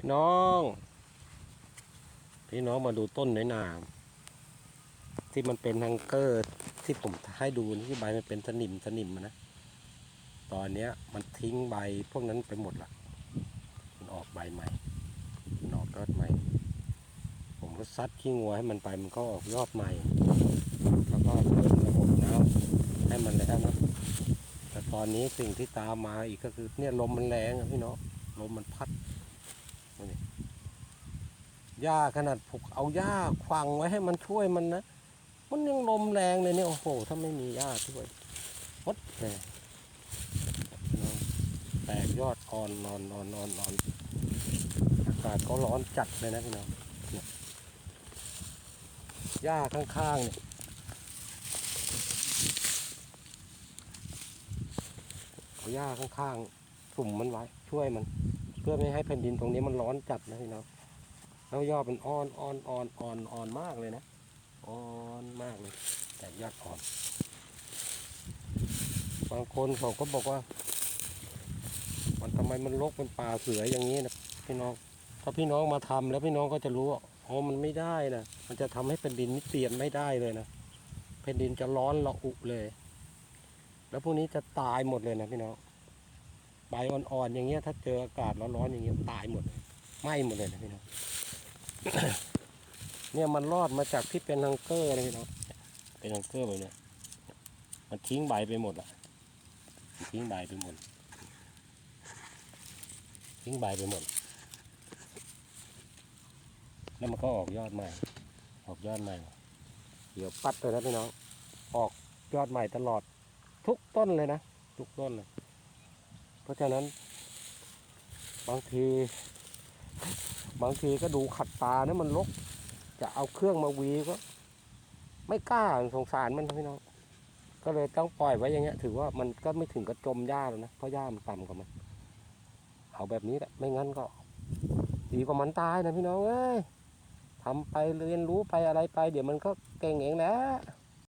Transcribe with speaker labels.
Speaker 1: พี่น้อง พี่น้องมาดูต้นน้อยหนาที่มันเป็นฮังเกอร์ที่ผมให้ดูนี่ที่ใบมันเป็นสนิมสนิมนะ ตอนเนี้ยมันทิ้งใบพวกนั้นไปหมดละมันออกใบใหม่มันออกยอดใหม่ ผมก็ซัดขี้งัวให้มันไปมันก็ออกยอดใหม่ แล้วก็เปิดระบบน้ำให้มันแล้วนะแต่ตอนนี้สิ่งที่ตามมาอีกก็คือเนี่ยลมมันแรงพี่น้องลมมันพัด หญ้าขนาดผูกเอาหญ้าขวางไว้ให้มันช่วยมันนะ มันยังลมแรงเลยเนี่ย โอ้โห ถ้าไม่มีหญ้าช่วยมดเลยแตกยอดอ่อนนอนนอนนอนนอนอากาศก็ร้อนจัดเลยนะพี่น้องเนี่ยหญ้าข้างๆเนี่ยเอาหญ้าข้างๆสุ่มมันไว้ ช่วยมัน เพื่อไม่ให้แผ่นดินตรงนี้มันร้อนจัดนะพี่น้อง แล้วยอดมันอ่อนอ่อนอ่อนอ่อนอ่อนมากเลยนะอ่อนมากเลย แต่ยอดอ่อน บางคนเขาก็บอกว่า มันทำไมมันรกเป็นป่าเสืออย่างนี้นะพี่น้องถ้าพี่น้องมาทำแล้วพี่น้องก็จะรู้ว่าอ๋อมันไม่ได้นะมันจะทำให้แผ่นดินนี่เปลี่ยนไม่ได้เลยนะแผ่นดินจะร้อนระอุเลย แล้วพวกนี้จะตายหมดเลยนะพี่น้องใบอ่อนๆอย่างเงี้ยถ้าเจออากาศร้อนๆอย่างเงี้ยตายหมดเลยไหม้หมดเลยนะพี่น้อง เนี่ยมันรอดมาจากที่เป็นฮังเกอร์นะพี่น้องเป็นฮังเกอร์แบบเนี้ยมันทิ้งใบไปหมดอะมันทิ้งใบไปหมด ทิ้งใบไปหมด แล้วมันก็ออกยอดใหม่ ออกยอดใหม่ เดี๋ยวปัดเลยนะพี่น้อง ออกยอดใหม่ตลอด ทุกต้นเลยนะ ทุกต้นเลย เพราะฉะนั้น บางที บางทีก็ดูขัดตาเนะมันลก จะเอาเครื่องมาวีก็ ไม่กล้าสงสารมันนพี่น้องก็เลยต้องปล่อยไว้อย่างเงี้ย ถือว่ามันก็ไม่ถึงกับจมหญ้าแล้วนะเพราะหญ้ามันต่ำกว่ามัน เอาแบบนี้แหละไม่งั้นก็ ดีกว่ามันตายนะพี่น้องเอ้ยทำไปเรียนรู้ไปอะไรไป เดี๋ยวมันก็เก่งเองแหละ